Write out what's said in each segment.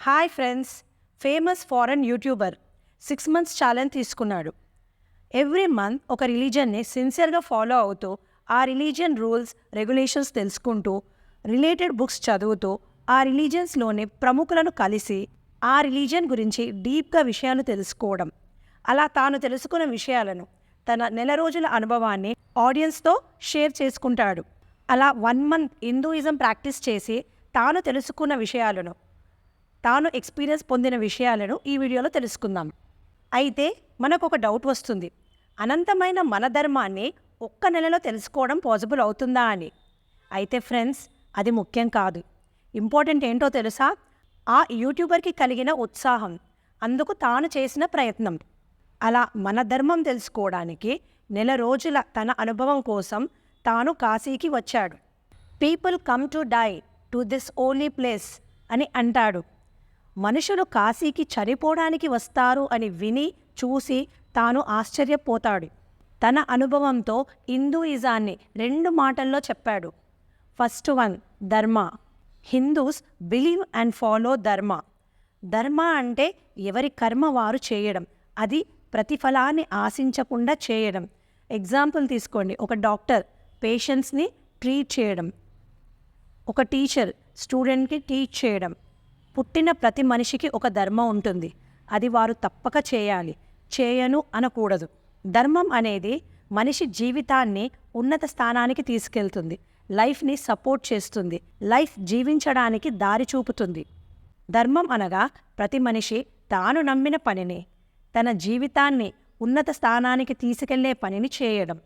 Hi friends famous foreign YouTuber six months challenge తీసుకున్నాడు. Every month ఒక రిలీజన్ని సిన్సియర్గా ఫాలో అవుతూ ఆ రిలీజియన్ రూల్స్ రెగ్యులేషన్స్ తెలుసుకుంటూ రిలేటెడ్ బుక్స్ చదువుతూ ఆ రిలీజియన్స్లోని ప్రముఖులను కలిసి ఆ రిలీజియన్ గురించి డీప్గా విషయాలు తెలుసుకోవడం. అలా తాను తెలుసుకున్న విషయాలను తన నెల రోజుల అనుభవాన్ని ఆడియన్స్తో షేర్ చేసుకుంటాడు. అలా వన్ మంత్ హిందూయిజం ప్రాక్టీస్ చేసి తాను తెలుసుకున్న విషయాలను తాను ఎక్స్పీరియన్స్ పొందిన విషయాలను ఈ వీడియోలో తెలుసుకుందాం. అయితే మనకు ఒక డౌట్ వస్తుంది. అనంతమైన మన ధర్మాన్ని ఒక్క నెలలో తెలుసుకోవడం పాసిబుల్ అవుతుందా అని. అయితే ఫ్రెండ్స్ అది ముఖ్యం కాదు. ఇంపార్టెంట్ ఏంటో తెలుసా? ఆ యూట్యూబర్కి కలిగిన ఉత్సాహం. అందుకు తాను చేసిన ప్రయత్నం. అలా మన ధర్మం తెలుసుకోవడానికి నెల రోజుల తన అనుభవం కోసం తాను కాశీకి వచ్చాడు. People come to die to this only place అని అంటాడు. మనుషులు కాశీకి చనిపోవడానికి వస్తారు అని విని చూసి తాను ఆశ్చర్యపోతాడు. తన అనుభవంతో హిందూయిజాన్ని రెండు మాటల్లో చెప్పాడు. First one dharma. Hindus believe and follow dharma. ధర్మ అంటే ఎవరి కర్మ వారు చేయడం. అది ప్రతిఫలాన్ని ఆశించకుండా చేయడం. ఎగ్జాంపుల్ తీసుకోండి. ఒక డాక్టర్ పేషెంట్స్ని ట్రీట్ చేయడం. ఒక టీచర్ స్టూడెంట్కి టీచ్ చేయడం. పుట్టిన ప్రతి మనిషికి ఒక ధర్మం ఉంటుంది. అది వారు తప్పక చేయాలి. చేయను అనకూడదు. ధర్మం అనేది మనిషి జీవితాన్ని ఉన్నత స్థానానికి తీసుకెళ్తుంది. లైఫ్ని సపోర్ట్ చేస్తుంది. లైఫ్ జీవించడానికి దారి చూపుతుంది. ధర్మం అనగా ప్రతి మనిషి తాను నమ్మిన పనిని తన జీవితాన్ని ఉన్నత స్థానానికి తీసుకెళ్ళే పనిని చేయడం.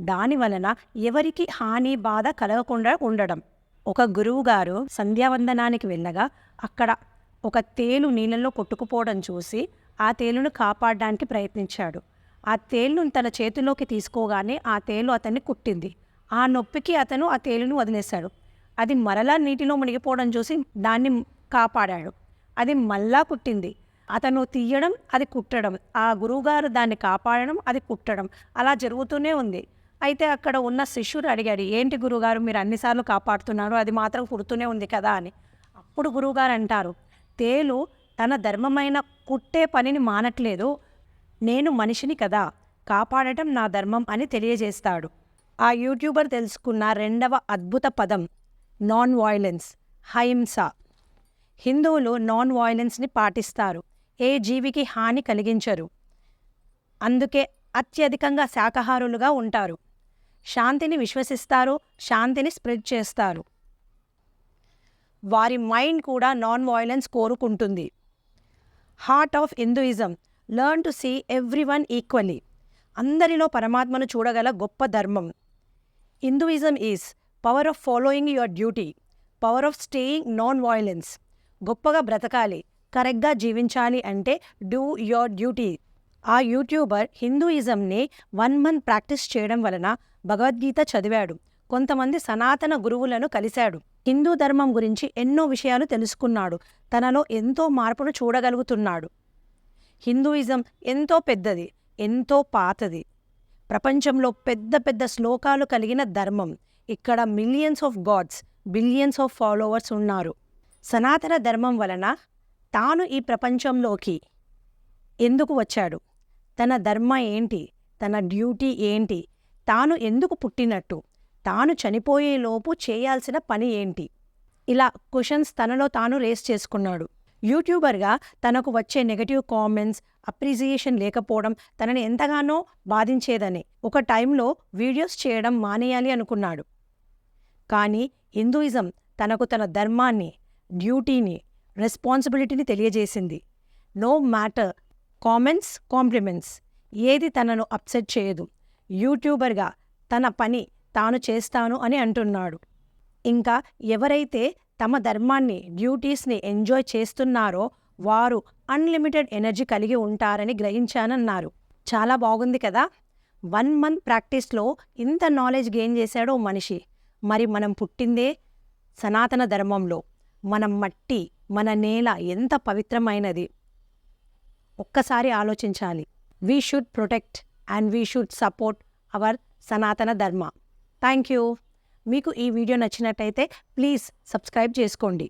దానివలన ఎవరికి హాని బాధ కలగకుండా ఉండడం. ఒక గురువుగారు సంధ్యావందనానికి వెళ్ళగా అక్కడ ఒక తేలు నీళ్ళలో కొట్టుకుపోవడం చూసి ఆ తేలును కాపాడడానికి ప్రయత్నించాడు. ఆ తేలును తన చేతిలోకి తీసుకోగానే ఆ తేలు అతన్ని కుట్టింది. ఆ నొప్పికి అతను ఆ తేలును వదిలేశాడు. అది మరలా నీటిలో మునిగిపోవడం చూసి దాన్ని కాపాడాడు. అది మళ్ళా కుట్టింది. అతను తీయడం అది కుట్టడం. ఆ గురువుగారు దాన్ని కాపాడడం అది కుట్టడం. అలా జరుగుతూనే ఉంది. అయితే అక్కడ ఉన్న శిష్యుడు అడిగాడు ఏంటి గురుగారు మీరు అన్నిసార్లు కాపాడుతున్నారు? అది మాత్రం కుడుతూనే ఉంది కదా? అని. అప్పుడు గురువుగారు అంటారు తేలు తన ధర్మమైన కుట్టే పనిని మానట్లేదు. నేను మనిషిని కదా కాపాడటం నా ధర్మం అని తెలియజేస్తాడు. ఆ యూట్యూబర్ తెలుసుకున్న రెండవ అద్భుత పదం నాన్ వాయిలెన్స్ హైంస హిందువులు నాన్ వాయిలెన్స్ని పాటిస్తారు ఏ జీవికి హాని కలిగించరు. అందుకే అత్యధికంగా శాకాహారులుగా ఉంటారు. శాంతిని విశ్వసిస్తారు శాంతిని స్ప్రెడ్ చేస్తారు. వారి మైండ్ కూడా నాన్ వాయిలెన్స్ కోరుకుంటుంది. Heart of Hinduism. Learn to see every one equally అందరిలో పరమాత్మను చూడగల గొప్ప ధర్మం. Hinduism is power of following your duty. Power of staying non violence గొప్పగా బ్రతకాలి. కరెక్ట్గా జీవించాలి అంటే డూ యువర్ డ్యూటీ. ఆ యూట్యూబర్ హిందూయిజంని వన్ మంత్ ప్రాక్టీస్ చేయడం వలన భగవద్గీత చదివాడు. కొంతమంది సనాతన గురువులను కలిశాడు. హిందూ ధర్మం గురించి ఎన్నో విషయాలు తెలుసుకున్నాడు. తనలో ఎంతో మార్పును చూడగలుగుతున్నాడు. హిందూయిజం ఎంతో పెద్దది ఎంతో పాతది. ప్రపంచంలో పెద్ద పెద్ద శ్లోకాలు కలిగిన ధర్మం. ఇక్కడ millions of gods billions of followers ఉన్నారు. సనాతన ధర్మం వలన తాను ఈ ప్రపంచంలోకి ఎందుకు వచ్చాడు? తన ధర్మ ఏంటి? తన డ్యూటీ ఏంటి? తాను ఎందుకు పుట్టినట్టు? తాను చనిపోయేలోపు చేయాల్సిన పని ఏంటి? ఇలా క్వశ్చన్స్ తనలో తాను రేస్ చేసుకున్నాడు. యూట్యూబర్గా తనకు వచ్చే నెగటివ్ కామెంట్స్ అప్రిసియేషన్ లేకపోవడం తనని ఎంతగానో బాధించేదని ఒక టైంలో వీడియోస్ చేయడం మానేయాలి అనుకున్నాడు. కానీ హిందూయిజం తనకు తన ధర్మాన్ని డ్యూటీని రెస్పాన్సిబిలిటీని తెలియజేసింది. నో మ్యాటర్ కామెంట్స్ కాంప్లిమెంట్స్ ఏది తనను అప్సెట్ చేయదు. యూట్యూబర్గా తన పని తాను చేస్తాను అని అంటున్నాడు. ఇంకా ఎవరైతే తమ ధర్మాన్ని డ్యూటీస్ని ఎంజాయ్ చేస్తున్నారో వారు అన్లిమిటెడ్ ఎనర్జీ కలిగి ఉంటారని గ్రహించానన్నారు. చాలా బాగుంది కదా? వన్ మంత్ ప్రాక్టీస్లో ఇంత నాలెడ్జ్ గెయిన్ చేశాడో మనిషి. మరి మనం పుట్టిందే సనాతన ధర్మంలో. మన మట్టి మన నేల ఎంత పవిత్రమైనది. ఒక్కసారి ఆలోచించాలి. We should protect and we should support our Sanatana dharma. Thank you మీకు ఈ వీడియో నచ్చినట్టయితే ప్లీజ్ సబ్స్క్రైబ్ చేసుకోండి.